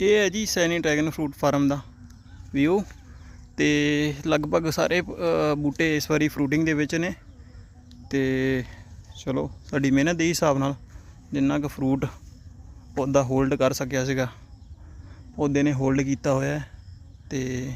ਇਹ ਹੈ ਜੀ ਸੈਨੀ ਡਰੈਗਨ ਫਰੂਟ ਫਾਰਮ ਦਾ ਵਿਊ ਤੇ ਲਗਭਗ ਸਾਰੇ ਬੂਟੇ ਇਸ ਵਾਰੀ ਫਰੂਟਿੰਗ ਦੇ ਵਿੱਚ ਨੇ। ਤੇ ਚਲੋ, ਸਾਡੀ ਮਿਹਨਤ ਦੇ ਹਿਸਾਬ ਨਾਲ ਜਿੰਨਾ ਕੁ ਫਰੂਟ ਪੌਦਾ ਹੋਲਡ ਕਰ ਸਕਿਆ ਸੀਗਾ, ਪੌਦੇ ਨੇ ਹੋਲਡ ਕੀਤਾ ਹੋਇਆ ਹੈ। ਤੇ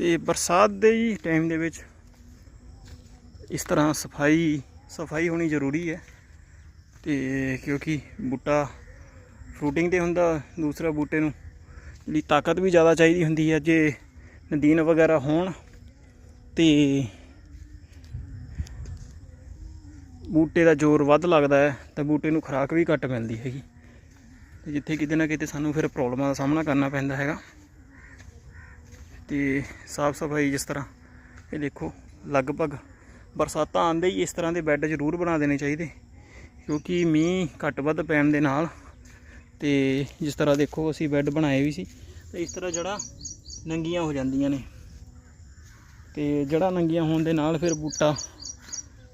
ਤੇ ਬਰਸਾਤ ਦੇ ਹੀ ਟਾਈਮ ਦੇ ਵਿੱਚ ਇਸ ਤਰ੍ਹਾਂ ਸਫ਼ਾਈ ਸਫ਼ਾਈ ਹੋਣੀ ਜ਼ਰੂਰੀ ਹੈ ਤੇ ਕਿਉਂਕਿ ਬੂਟਾ ਫਰੂਟਿੰਗ ਤੇ ਹੁੰਦਾ, ਦੂਸਰਾ ਬੂਟੇ ਨੂੰ ਜਿਹੜੀ ਤਾਕਤ ਵੀ ਜ਼ਿਆਦਾ ਚਾਹੀਦੀ ਹੁੰਦੀ ਹੈ ਜੇ ਨਦੀਨ ਵਗੈਰਾ ਹੋਣ ਤੇ ਬੂਟੇ ਦਾ ਜ਼ੋਰ ਵੱਧ ਲੱਗਦਾ ਹੈ, ਤਾਂ ਬੂਟੇ ਨੂੰ ਖੁਰਾਕ ਵੀ ਘੱਟ ਮਿਲਦੀ ਹੈਗੀ। ਤੇ ਜਿੱਥੇ ਕਿਤੇ ਨਾ ਕਿਤੇ ਸਾਨੂੰ ਫਿਰ ਪ੍ਰੋਬਲਮਾਂ ਦਾ ਸਾਹਮਣਾ ਕਰਨਾ ਪੈਂਦਾ ਹੈਗਾ। ਤੇ ਸਾਫ਼ ਸਫ਼ਾਈ ਜਿਸ ਤਰ੍ਹਾਂ, ਇਹ ਦੇਖੋ, ਲਗਭਗ ਬਰਸਾਤਾਂ ਆਉਂਦੇ ਹੀ ਇਸ ਤਰ੍ਹਾਂ ਦੇ ਬੈੱਡ ਜ਼ਰੂਰ ਬਣਾ ਦੇਣੇ ਚਾਹੀਦੇ, ਕਿਉਂਕਿ ਮੀਂਹ ਘੱਟ ਵੱਧ ਪੈਣ ਦੇ ਨਾਲ ਤੇ ਜਿਸ ਤਰ੍ਹਾਂ ਦੇਖੋ ਅਸੀਂ ਬੈੱਡ ਬਣਾਏ ਵੀ ਸੀ, ਤੇ ਇਸ ਤਰ੍ਹਾਂ ਜੜਾ ਨੰਗੀਆਂ ਹੋ ਜਾਂਦੀਆਂ ਨੇ। ਤੇ ਜੜਾ ਨੰਗੀਆਂ ਹੋਣ ਦੇ ਨਾਲ ਫਿਰ ਬੂਟਾ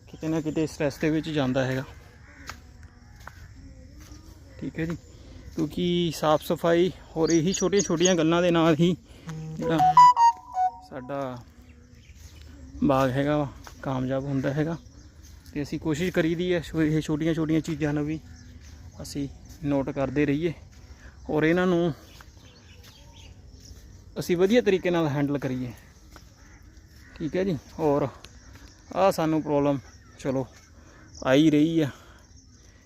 ਕਿਤੇ ਨਾ ਕਿਤੇ ਸਟ੍ਰੈਸ ਦੇ ਵਿੱਚ ਜਾਂਦਾ ਹੈਗਾ। ਠੀਕ ਹੈ ਜੀ, ਕਿਉਂਕਿ ਸਾਫ਼ ਸਫ਼ਾਈ ਹੋਰ ਇਹੀ ਛੋਟੀਆਂ ਛੋਟੀਆਂ ਗੱਲਾਂ ਦੇ ਨਾਲ ਹੀ ਜਿਹੜਾ ਸਾਡਾ ਬਾਗ ਹੈਗਾ ਵਾ, ਕਾਮਯਾਬ ਹੁੰਦਾ ਹੈਗਾ। ਤੇ ਅਸੀਂ ਕੋਸ਼ਿਸ਼ ਕਰੀਦੀ ਹੈ ਇਹ ਛੋਟੀਆਂ ਛੋਟੀਆਂ ਚੀਜ਼ਾਂ ਨੂੰ ਵੀ ਅਸੀਂ ਨੋਟ ਕਰਦੇ ਰਹੀਏ ਔਰ ਇਹਨਾਂ ਨੂੰ ਅਸੀਂ ਵਧੀਆ ਤਰੀਕੇ ਨਾਲ ਹੈਂਡਲ ਕਰੀਏ। ਠੀਕ ਹੈ ਜੀ? ਔਰ ਆ ਸਾਨੂੰ ਪ੍ਰੋਬਲਮ ਚਲੋ ਆਈ ਰਹੀ ਆ,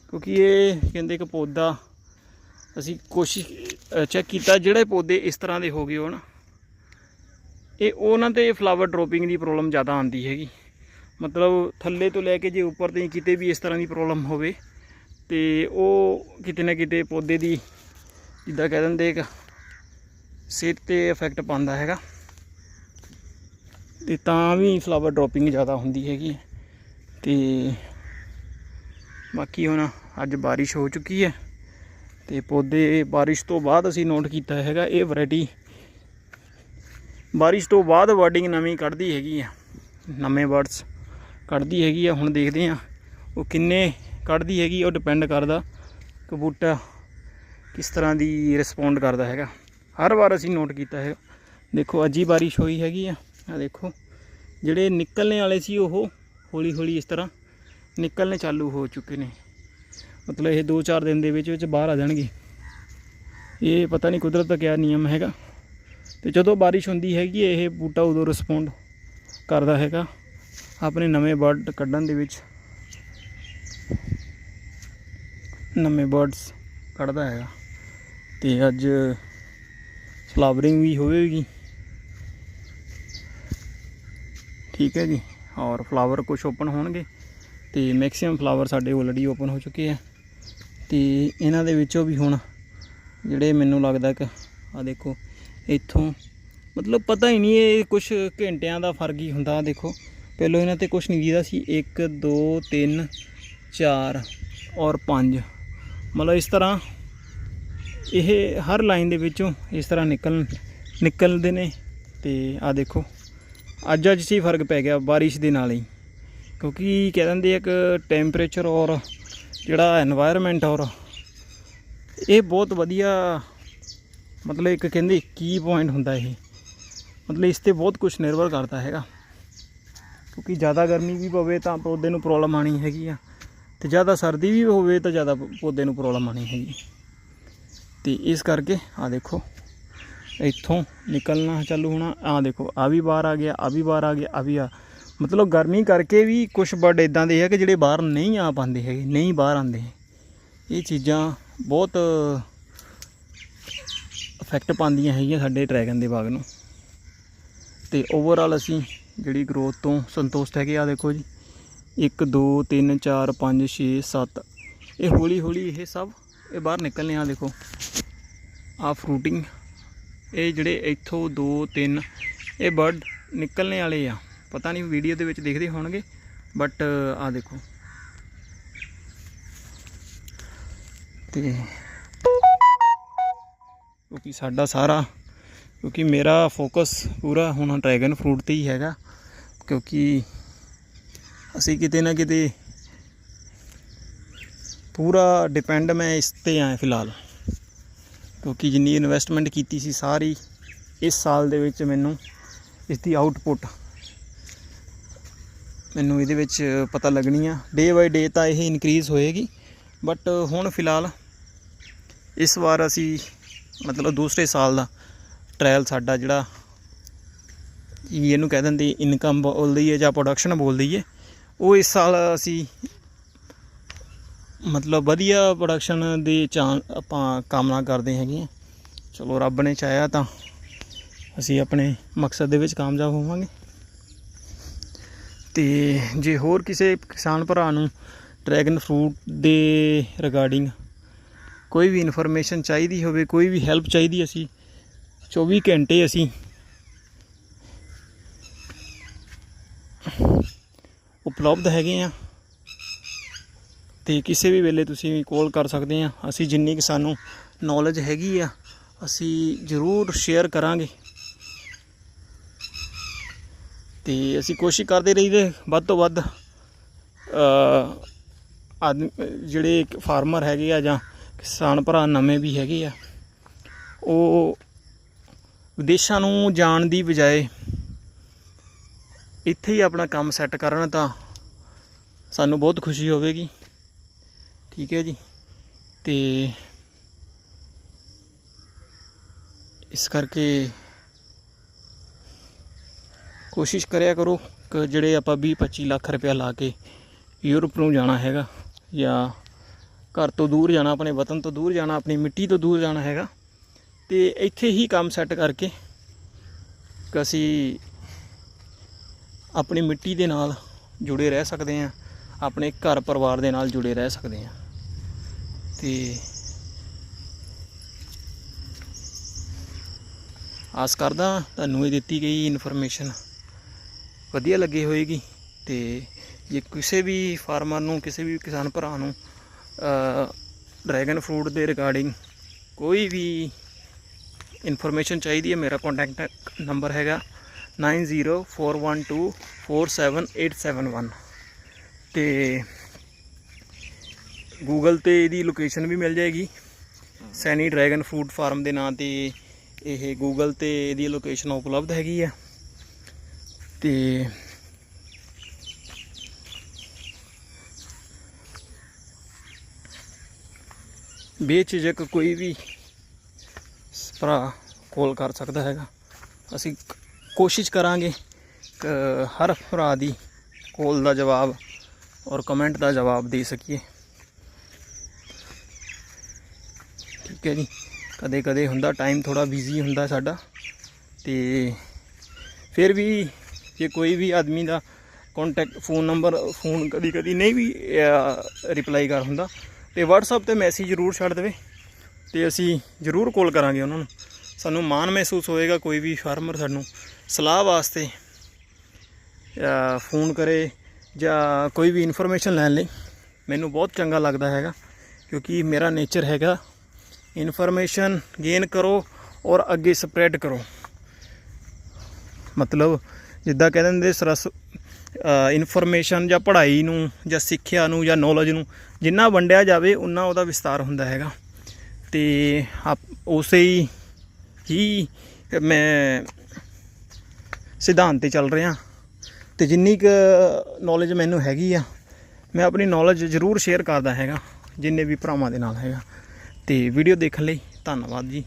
ਕਿਉਂਕਿ ਇਹ ਕਹਿੰਦੇ ਕਿ ਪੌਦਾ ਅਸੀਂ ਕੋਸ਼ਿਸ਼ ਚੈੱਕ ਕੀਤਾ, ਜਿਹੜੇ ਪੌਦੇ ਇਸ ਤਰ੍ਹਾਂ ਦੇ ਹੋ ਗਏ ਹੋਣ। ਇਹ ਉਹਨਾਂ ਤੇ ਫਲਾਵਰ ਡ੍ਰੋਪਿੰਗ ਦੀ ਪ੍ਰੋਬਲਮ ਜ਼ਿਆਦਾ ਆਉਂਦੀ ਹੈਗੀ ਮਤਲਬ ਥੱਲੇ ਤੋਂ ਲੈ ਕੇ ਜੇ ਉੱਪਰ ਤੇ ਕਿਤੇ ਵੀ ਇਸ ਤਰ੍ਹਾਂ ਦੀ ਪ੍ਰੋਬਲਮ ਹੋਵੇ, ਤੇ ਉਹ ਕਿਤੇ ਨਾ ਕਿਤੇ ਪੌਦੇ ਦੀ ਜਿੱਦਾਂ ਕਹਿ ਦਿੰਦੇ ਇੱਕ ਸਿਹਤ ਤੇ ਇਫੈਕਟ ਪਾਉਂਦਾ ਹੈਗਾ ਤੇ ਤਾਂ ਵੀ ਫਲਾਵਰ ਡ੍ਰੋਪਿੰਗ ਜ਼ਿਆਦਾ ਹੁੰਦੀ ਹੈਗੀ ਹੈ। ਤੇ ਬਾਕੀ ਹੁਣ ਅੱਜ ਬਾਰਿਸ਼ ਹੋ ਚੁੱਕੀ ਹੈ, ਤੇ ਪੌਦੇ ਬਾਰਿਸ਼ ਤੋਂ ਬਾਅਦ ਅਸੀਂ ਨੋਟ ਕੀਤਾ ਹੈਗਾ ਇਹ ਵੈਰਾਈਟੀ ਬਾਰਿਸ਼ ਤੋਂ ਬਾਅਦ ਵਾਰਡਿੰਗ ਨਵੀਂ ਕੱਢਦੀ ਹੈਗੀ ਆ। ਨਵੇਂ ਵਰਡਸ ਕੱਢਦੀ ਹੈਗੀ ਆ। ਹੁਣ ਦੇਖਦੇ ਆ ਉਹ ਕਿੰਨੇ ਕੱਢਦੀ ਹੈਗੀ, ਉਹ ਡਿਪੈਂਡ ਕਰਦਾ ਕਿ ਬੂਟਾ ਕਿਸ ਤਰ੍ਹਾਂ ਦੀ ਰਿਸਪੌਂਡ ਕਰਦਾ ਹੈਗਾ। ਹਰ ਵਾਰ ਅਸੀਂ ਨੋਟ ਕੀਤਾ ਹੈਗਾ ਦੇਖੋ, ਅੱਜ ਹੀ ਬਾਰਿਸ਼ ਹੋਈ ਹੈਗੀ ਆ। ਆ ਦੇਖੋ, ਜਿਹੜੇ ਨਿਕਲਣੇ ਵਾਲੇ ਸੀ, ਉਹ ਹੌਲੀ ਹੌਲੀ ਇਸ ਤਰ੍ਹਾਂ ਨਿਕਲਣੇ ਚਾਲੂ ਹੋ ਚੁੱਕੇ ਨੇ। ਮਤਲਬ ਇਹ 2-4 ਦਿਨ ਦੇ ਵਿੱਚ ਵਿੱਚ ਬਾਹਰ ਆ ਜਾਣਗੇ। ਇਹ ਪਤਾ ਨਹੀਂ ਕੁਦਰਤ ਦਾ ਕਿਆ ਨਿਯਮ ਹੈਗਾ। ਤੇ ਜਦੋਂ ਬਾਰਿਸ਼ ਹੁੰਦੀ ਹੈਗੀ ਇਹ ਬੂਟਾ ਉਦੋਂ ਰਿਸਪੌਂਡ ਕਰਦਾ ਹੈਗਾ ਆਪਣੇ ਨਵੇਂ ਬਰਡ ਕੱਢਣ ਦੇ ਵਿੱਚ। ਨਵੇਂ ਬਰਡਸ ਕੱਢਦਾ ਹੈਗਾ। ਤੇ ਅੱਜ ਫਲਾਵਰਿੰਗ ਵੀ ਹੋਵੇਗੀ। ਠੀਕ ਹੈ ਜੀ, ਔਰ ਫਲਾਵਰ ਕੁਝ ਓਪਨ ਹੋਣਗੇ। ਤੇ ਮੈਕਸਿਮਮ ਫਲਾਵਰ ਸਾਡੇ ਆਲਰੇਡੀ ਓਪਨ ਹੋ ਚੁੱਕੇ ਆ ਤੇ ਇਹਨਾਂ ਦੇ ਵਿੱਚੋਂ ਵੀ ਹੁਣ ਜਿਹੜੇ ਮੈਨੂੰ ਲੱਗਦਾ ਕਿ ਆ ਦੇਖੋ ਇੱਥੋਂ। ਮਤਲਬ ਪਤਾ ਹੀ ਨਹੀਂ ਇਹ ਕੁਝ ਘੰਟਿਆਂ ਦਾ ਫ਼ਰਕ ਹੀ ਹੁੰਦਾ, ਦੇਖੋ। ਪਹਿਲਾਂ ਇਹਨਾਂ ਤੇ ਕੁਝ ਨਹੀਂ ਦੀਦਾ ਸੀ। 1 2 3 4 ਔਰ 5 ਮਤਲਬ ਇਸ ਤਰ੍ਹਾਂ ਇਹ ਹਰ ਲਾਈਨ ਦੇ ਵਿੱਚੋਂ ਇਸ ਤਰ੍ਹਾਂ ਨਿਕਲ, ਨਿਕਲਦੇ ਨੇ। ਤੇ ਆ ਦੇਖੋ, ਅੱਜ ਅੱਜ ਸੀ ਫ਼ਰਕ ਪੈ ਗਿਆ ਬਾਰਿਸ਼ ਦੇ ਨਾਲ ਹੀ। ਕਿਉਂਕਿ ਕਹਿ ਦਿੰਦੇ ਇੱਕ ਟੈਂਪਰੇਚਰ ਔਰ ਜਿਹੜਾ এনवायरमेंट ਔਰ ਇਹ ਬਹੁਤ ਵਧੀਆ ਮਤਲਬ ਇੱਕ ਕਹਿੰਦੇ ਕੀ ਪੁਆਇੰਟ ਹੁੰਦਾ ਇਹ। ਮਤਲਬ ਇਸ ਤੇ ਬਹੁਤ ਕੁਝ ਨਿਰਭਰ ਕਰਦਾ ਹੈਗਾ। ਕਿਉਂਕਿ ਜ਼ਿਆਦਾ ਗਰਮੀ ਵੀ ਪਵੇ ਤਾਂ ਪੌਦੇ ਨੂੰ ਪ੍ਰੋਬਲਮ ਆਣੀ ਹੈਗੀ ਆ। ਤੇ ਜ਼ਿਆਦਾ ਸਰਦੀ ਵੀ ਹੋਵੇ ਤਾਂ ਜ਼ਿਆਦਾ ਪੌਦੇ ਨੂੰ ਪ੍ਰੋਬਲਮ ਆਣੀ ਹੈਗੀ। ਤੇ ਇਸ ਕਰਕੇ ਆ ਦੇਖੋ, ਇੱਥੋਂ ਨਿਕਲਣਾ ਚਾਲੂ ਹੋਣਾ ਆ ਦੇਖੋ ਆ ਵੀ ਬਾਹਰ ਆ ਗਿਆ ਆ ਵੀ ਬਾਹਰ ਆ ਗਿਆ ਆ ਵੀ ਆ। ਮਤਲਬ ਗਰਮੀ ਕਰਕੇ ਵੀ ਕੁਝ ਬਰਡ ਇਦਾਂ ਦੇ ਹੈ ਕਿ ਜਿਹੜੇ ਬਾਹਰ ਨਹੀਂ ਆ ਪਾਉਂਦੇ ਹੈਗੇ, ਨਹੀਂ ਬਾਹਰ ਆਉਂਦੇ। ਇਹ ਚੀਜ਼ਾਂ ਬਹੁਤ ਇਫੈਕਟ ਪਾਉਂਦੀਆਂ ਹੈਗੀਆਂ ਸਾਡੇ ਡਰੈਗਨ ਦੇ ਬਾਗ ਨੂੰ। ਤੇ ਓਵਰਆਲ ਅਸੀਂ ਜਿਹੜੀ ਗਰੋਥ ਤੋਂ ਸੰਤੁਸ਼ਟ ਹੈਗੇ ਆ ਦੇਖੋ ਜੀ। 1 2 3 4 5 6 7 ਇਹ ਹੌਲੀ ਹੌਲੀ ਇਹ ਸਭ ਇਹ ਬਾਹਰ ਨਿਕਲਨੇ ਆ ਦੇਖੋ। ਆ ਫਰੂਟਿੰਗ ਇਹ ਜਿਹੜੇ ਇੱਥੋਂ 2 3 ਇਹ ਬਰਡ ਨਿਕਲਨੇ ਵਾਲੇ ਆ। ਪਤਾ ਨਹੀਂ ਵੀਡੀਓ ਦੇ ਵਿੱਚ ਦੇਖਦੇ ਹੋਣਗੇ ਬਟ ਆ ਦੇਖੋ। ਤੇ ਕਿਉਂਕਿ ਸਾਡਾ ਸਾਰਾ, ਕਿਉਂਕਿ ਮੇਰਾ ਫੋਕਸ ਪੂਰਾ ਹੁਣ ਡਰੈਗਨ ਫਰੂਟ ਤੇ ਹੀ ਹੈਗਾ। ਕਿਉਂਕਿ ਅਸੀਂ ਕਿਤੇ ਨਾ ਕਿਤੇ ਪੂਰਾ ਡਿਪੈਂਡ ਮੈਂ ਇਸ ਤੇ ਆਂ ਫਿਲਹਾਲ। ਕਿਉਂਕਿ ਜਿੰਨੀ ਇਨਵੈਸਟਮੈਂਟ ਕੀਤੀ ਸੀ ਸਾਰੀ, ਇਸ ਸਾਲ ਦੇ ਵਿੱਚ ਮੈਨੂੰ ਇਸ ਦੀ ਆਊਟਪੁੱਟ ਮੈਨੂੰ ਇਹਦੇ ਵਿੱਚ ਪਤਾ ਲੱਗਣੀ ਆ। ਡੇ ਬਾਈ ਡੇ ਤਾਂ ਇਹ ਇਨਕਰੀਜ਼ ਹੋਏਗੀ ਬਟ ਹੁਣ ਫਿਲਹਾਲ ਇਸ ਵਾਰ ਅਸੀਂ ਮਤਲਬ ਦੂਸਰੇ ਸਾਲ ਦਾ ਟ੍ਰਾਇਲ ਸਾਡਾ ਜਿਹੜਾ ਇਹਨੂੰ ਕਹਿ ਦਿੰਦੇ ਇਨਕਮ ਬੋਲਦੀ ਹੈ ਜਾਂ ਪ੍ਰੋਡਕਸ਼ਨ ਬੋਲਦੀ ਹੈ, ਉਹ ਇਸ ਸਾਲ ਅਸੀਂ ਮਤਲਬ ਵਧੀਆ ਪ੍ਰੋਡਕਸ਼ਨ ਦੇ ਚਾਂ ਆਪਾਂ ਕਾਮਨਾ ਕਰਦੇ ਹੈਗੇ ਹਾਂ। ਚਲੋ ਰੱਬ ਨੇ ਚਾਹਿਆ ਤਾਂ ਅਸੀਂ ਆਪਣੇ ਮਕਸਦ ਦੇ ਵਿੱਚ ਕਾਮਯਾਬ ਹੋਵਾਂਗੇ। ਤੇ ਜੇ ਹੋਰ ਕਿਸੇ ਕਿਸਾਨ ਭਰਾ ਨੂੰ ਡਰੈਗਨ ਫਰੂਟ ਦੇ ਰਿਗਾਰਡਿੰਗ ਕੋਈ ਵੀ ਇਨਫੋਰਮੇਸ਼ਨ ਚਾਹੀਦੀ ਹੋਵੇ, ਕੋਈ ਵੀ ਹੈਲਪ ਚਾਹੀਦੀ ਅਸੀਂ 24 ਘੰਟੇ ਅਸੀਂ ਉਪਲਬਧ ਹੈਗੇ ਆ ਤੇ ਕਿਸੇ ਵੀ ਵੇਲੇ ਤੁਸੀਂ ਕਾਲ ਕਰ ਸਕਦੇ ਆ ਅਸੀਂ ਜਿੰਨੀ ਕਿ ਸਾਨੂੰ ਨੌਲੇਜ ਹੈਗੀ ਆ, ਅਸੀਂ ਜ਼ਰੂਰ ਸ਼ੇਅਰ ਕਰਾਂਗੇ। ਤੇ ਅਸੀਂ ਕੋਸ਼ਿਸ਼ ਕਰਦੇ ਰਹੀਦੇ, ਵੱਧ ਤੋਂ ਵੱਧ ਅ ਆਦਮੀ, ਜਿਹੜੇ ਫਾਰਮਰ ਹੈਗੇ ਆ ਜਾਂ ਕਿਸਾਨ ਭਰਾ ਨਵੇਂ ਵੀ ਹੈਗੇ ਆ। ਉਹ ਵਿਦੇਸ਼ਾਂ ਨੂੰ ਜਾਣ ਦੀ ਬਜਾਏ ਇੱਥੇ ਹੀ ਆਪਣਾ ਕੰਮ ਸੈੱਟ ਕਰਨ ਤਾਂ ਸਾਨੂੰ ਬਹੁਤ ਖੁਸ਼ੀ ਹੋਵੇਗੀ। ਠੀਕ ਹੈ ਜੀ। ਤੇ ਇਸ ਕਰਕੇ ਕੋਸ਼ਿਸ਼ ਕਰਿਆ ਕਰੋ ਕਿ ਜਿਹੜੇ ਆਪਾਂ 20 25 ਲੱਖ ਰੁਪਇਆ ਲਾ ਕੇ ਯੂਰਪ ਨੂੰ ਜਾਣਾ ਹੈਗਾ ਜਾਂ ਘਰ ਤੋਂ ਦੂਰ ਜਾਣਾ, ਆਪਣੇ ਵਤਨ ਤੋਂ ਦੂਰ ਜਾਣਾ, ਆਪਣੀ ਮਿੱਟੀ ਤੋਂ ਦੂਰ ਜਾਣਾ ਹੈਗਾ। ਤੇ ਇੱਥੇ ਹੀ ਕੰਮ ਸੈੱਟ ਕਰਕੇ ਅਸੀਂ ਆਪਣੀ ਮਿੱਟੀ ਦੇ ਨਾਲ ਜੁੜੇ ਰਹਿ ਸਕਦੇ ਹਾਂ, ਆਪਣੇ ਘਰ ਪਰਿਵਾਰ ਦੇ ਨਾਲ ਜੁੜੇ ਰਹਿ ਸਕਦੇ ਹਾਂ। ਤੇ ਆਸ ਕਰਦਾ ਤੁਹਾਨੂੰ ਇਹ ਦਿੱਤੀ ਗਈ ਇਨਫੋਰਮੇਸ਼ਨ ਵਧੀਆ ਲੱਗੀ ਹੋਏਗੀ। ਤੇ ਜੇ ਕਿਸੇ ਵੀ ਫਾਰਮਰ ਨੂੰ, ਕਿਸੇ ਵੀ ਕਿਸਾਨ ਭਰਾ ਨੂੰ ਡਰੈਗਨ ਫਰੂਟ ਦੇ ਰਿਗਾਰਡਿੰਗ ਕੋਈ ਵੀ ਇਨਫੋਰਮੇਸ਼ਨ ਚਾਹੀਦੀ ਹੈ, ਮੇਰਾ ਕੰਟੈਕਟ ਨੰਬਰ ਹੈਗਾ 9041247871 ਤੇ ਗੂਗਲ ਤੇ ਇਹਦੀ ਲੋਕੇਸ਼ਨ ਵੀ ਮਿਲ ਜਾਏਗੀ। ਸੈਨੀ ਡਰੈਗਨ ਫਰੂਟ ਫਾਰਮ ਦੇ ਨਾਂ ਤੇ ਇਹ ਗੂਗਲ ਤੇ ਇਹਦੀ ਲੋਕੇਸ਼ਨ ਉਪਲਬਧ ਹੈਗੀ ਆ। ਤੇ ਬੇਝਿਜਕ ਕੋਈ ਵੀ ਭਰਾ ਕੋਲ ਕਰ ਸਕਦਾ ਹੈਗਾ, ਅਸੀਂ ਕੋਸ਼ਿਸ਼ ਕਰਾਂਗੇ ਹਰ ਭਰਾ ਦੀ ਕੋਲ ਦਾ ਜਵਾਬ ਔਰ ਕਮੈਂਟ ਦਾ ਜਵਾਬ ਦੇ ਸਕੀਏ। ਠੀਕ ਹੈ ਜੀ। ਕਦੇ ਕਦੇ ਹੁੰਦਾ ਟਾਈਮ ਥੋੜਾ ਬਿਜ਼ੀ ਹੁੰਦਾ ਸਾਡਾ ਤੇ ਫਿਰ ਵੀ ਜੇ ਕੋਈ ਵੀ ਆਦਮੀ ਦਾ ਕੰਟੈਕਟ ਫੋਨ ਨੰਬਰ ਫੋਨ ਕਦੀ ਕਦੀ ਨਹੀਂ ਵੀ ਰਿਪਲਾਈ ਕਰ ਹੁੰਦਾ ਤੇ WhatsApp ਤੇ ਮੈਸੇਜ ਜ਼ਰੂਰ ਛੱਡ ਦੇਵੇ ਤੇ ਅਸੀਂ ਜ਼ਰੂਰ ਕਾਲ ਕਰਾਂਗੇ ਉਹਨਾਂ ਨੂੰ। ਸਾਨੂੰ ਮਾਣ ਮਹਿਸੂਸ ਹੋਏਗਾ ਕੋਈ ਵੀ ਫਾਰਮਰ ਸਾਨੂੰ ਸਲਾਹ ਵਾਸਤੇ ਫੋਨ ਕਰੇ ਜਾਂ ਕੋਈ ਵੀ ਇਨਫੋਰਮੇਸ਼ਨ ਲੈਣ ਲਈ। ਮੈਨੂੰ ਬਹੁਤ ਚੰਗਾ ਲੱਗਦਾ ਹੈਗਾ ਕਿਉਂਕਿ ਮੇਰਾ ਨੇਚਰ ਹੈਗਾ। ਇਨਫੋਰਮੇਸ਼ਨ ਗੇਨ ਕਰੋ ਔਰ ਅੱਗੇ ਸਪਰੈਡ ਕਰੋ। ਮਤਲਬ ਜਿੱਦਾਂ ਕਹਿੰਦੇ ਹੁੰਦੇ, ਸਰਸ ਇਨਫੋਰਮੇਸ਼ਨ ਜਾਂ ਪੜ੍ਹਾਈ ਨੂੰ ਜਾਂ ਸਿੱਖਿਆ ਨੂੰ ਜਾਂ ਨੌਲੇਜ ਨੂੰ ਜਿੰਨਾ ਵੰਡਿਆ ਜਾਵੇ, ਉਨਾ ਉਹਦਾ ਵਿਸਤਾਰ ਹੁੰਦਾ ਹੈਗਾ। ਤੇ ਆਪ- ਉਸੇ ਹੀ ਹੀ ਮੈਂ ਸਿਧਾਂਤ ਤੇ ਚੱਲ ਰਿਹਾ। ਤੇ ਜਿੰਨੀ ਕੁ ਨੌਲੇਜ ਮੈਨੂੰ ਹੈਗੀ ਆ, ਮੈਂ ਆਪਣੀ ਨੌਲੇਜ ਜ਼ਰੂਰ ਸ਼ੇਅਰ ਕਰਦਾ ਹੈਗਾ, ਜਿੰਨੇ ਵੀ ਭਰਾਵਾਂ ਦੇ ਨਾਲ ਹੈਗਾ। ਤੇ ਵੀਡੀਓ ਦੇਖਣ ਲਈ ਧੰਨਵਾਦ ਜੀ।